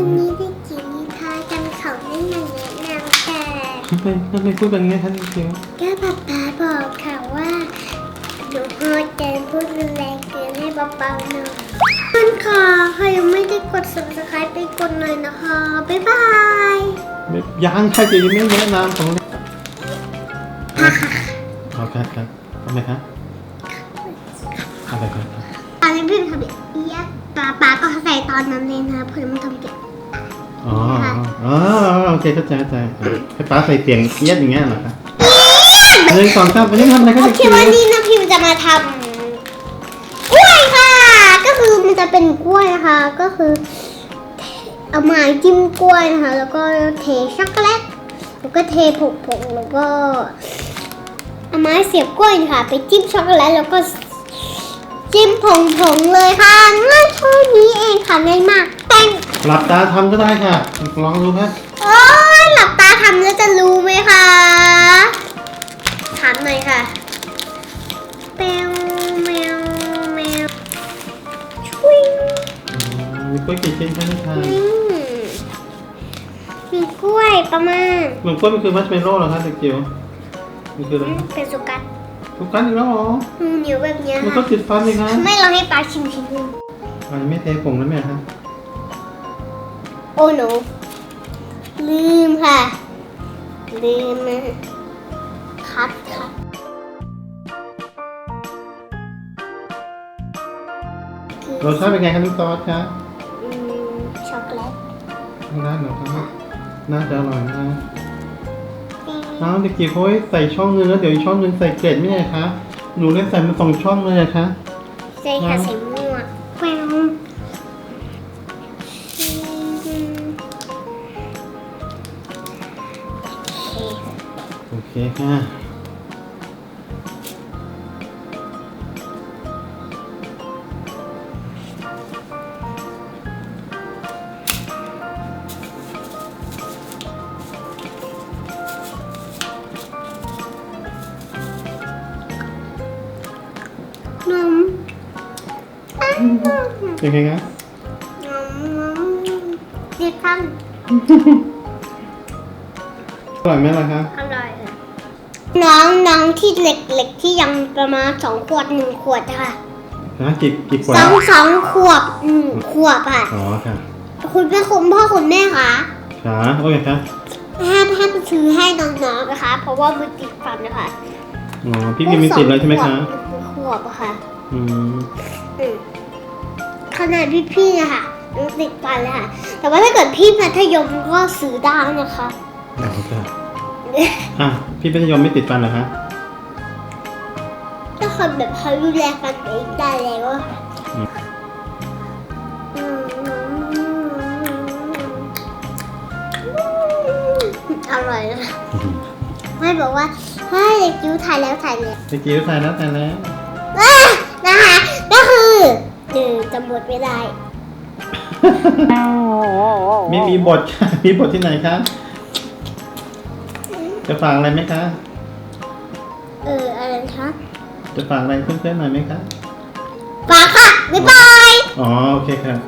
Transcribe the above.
วันนี้ได้กิงนิทาจำเขาได้มาแนะนำแต่ทำไมทำไมพูดแบบนี้ท่านิวก็ป๊าป๊าบอกค่ะว่าหนูพ่อใจพูดรุนแรงเกินให้เบาๆหน่อยมันขอใครยังไม่ได้กด subscribe ไปกดเลยนะคะ บ๊ายบายยังค่ะจะยังไม่แนะนำของเลยเอาครับครับทำไมคะอะไรครับอันนี้เพิ่ทำเองเอี้ยป๊าป๊าก็ใส่ตอนนั้นเลยนะเพื่อนมันทำเก็บ อ๋ออ๋อโอเคเข้าใจเข้าใจให้ป้าใส่เสียงเอียดอย่างเงี้ยเหรอคะหนึ่งสองสามวันนี้ทำอะไรคะโอเด็กเคเกียววันนี้นะพิมจะมาทำกล้วยค่ะ ก็คือมันจะเป็นกล้วยนะคะ ก็คือเอาไม้จิ้มกล้วยนะคะ แล้วก็เทช็อกโกแลต แล้วก็เทผงผงๆแล้วก็เอาไม้เสียบกล้วยนะคะไปจิ้มช็อกโกแลตแล้วก็จิ้มผงผงๆเลยค่ะง่ายเท่านี้เองค่ะง่ายมากแป้ง หลับตาทำก็ได้ค่ะ ลองดูค่ะโอ้ยหลับตาทำแล้วจะรู้ไหมคะ ถามหน่อยค่ะแมวแมวแมวชุยอืมมีกล้วยกี่ชิ้นคะนี่ค่ะอืมมีกล้วยประมาณเหมือนกล้วยมันคือมัชเมลโล่เหรอคะเด็กเกียวมันคืออะไรอืมเป็นสุกัดทุกกันอีกแล้วเหรออืมเหนียวแบบเนี้ยมันก็ค่ะติดฟันเลยคะไม่ลองให้ปลาชิมชิมดูอันนี้ไม่เทผงแล้วแม่คะโอ้หนูลืมค่ะ ลืมนะคัดคัดคือรสชาติเป็นไงคะน้ำซอสคะอืมช็อกโกแลตทางด้านหนูครับน่าจะอร่อยนะอ้าวเด็กเกียวเขาให้ใส่ช่องนึงแล้วเดี๋ยวอีกช่องนึงใส่เกล็ดไม่ใช่คะหนูเล่นใส่มาสองช่องเลยอะคะใช่ค่ะสีม่วงแวว เคโอเคค่ะนมเป็นไงคะนมดีขั้นอร่อยไหมล่ะคะอร่อยค่ะ น้องน้องที่เล็กๆที่ยังประมาณสองขวดหนึ่งขวดค่ะฮะกี่กี่ขวดสองสองขวบหนึ่งขวบค่ะอ๋อค่ะคุณแม่คุณพ่อคุณแม่คะขาโอเคค่ะห้ามห้ามซื้อให้น้องๆนะคะ เพราะว่ามันติดฟันนะคะอ๋อพี่พิมพ์มีติดเลยใช่ไหมคะสองขวบอะค่ะอืมอืมขนาดพี่ๆอะค่ะยังติดฟันเลยค่ะ แต่ว่าถ้าเกิดพี่มัธยมก็ซื้อได้นะคะ อ๋อค่ะอะพี่พิยมไม่ติดฟันเหรอคะถ้าคนแบบเขาดูแลกันเองได้แล้วอะอืมอืมอร่อยนะไม่บอกว่าเฮ้ยเด็กยูถ่ายแล้วถ่ายแล้วเด็กจิ๋วใส่แล้วใส่แล้วอะนะคะก็คือหนึ่งจะหมดไม่ได้มีมีบทค่ะมีบทที่ไหนคะ จะฝากอะไรไหมคะ เอออะไรคะจะฝากอะไรเพื่อนๆหน่อยไหมคะปาค่ะ บ๊ายบาย อ๋อ โอเคครับ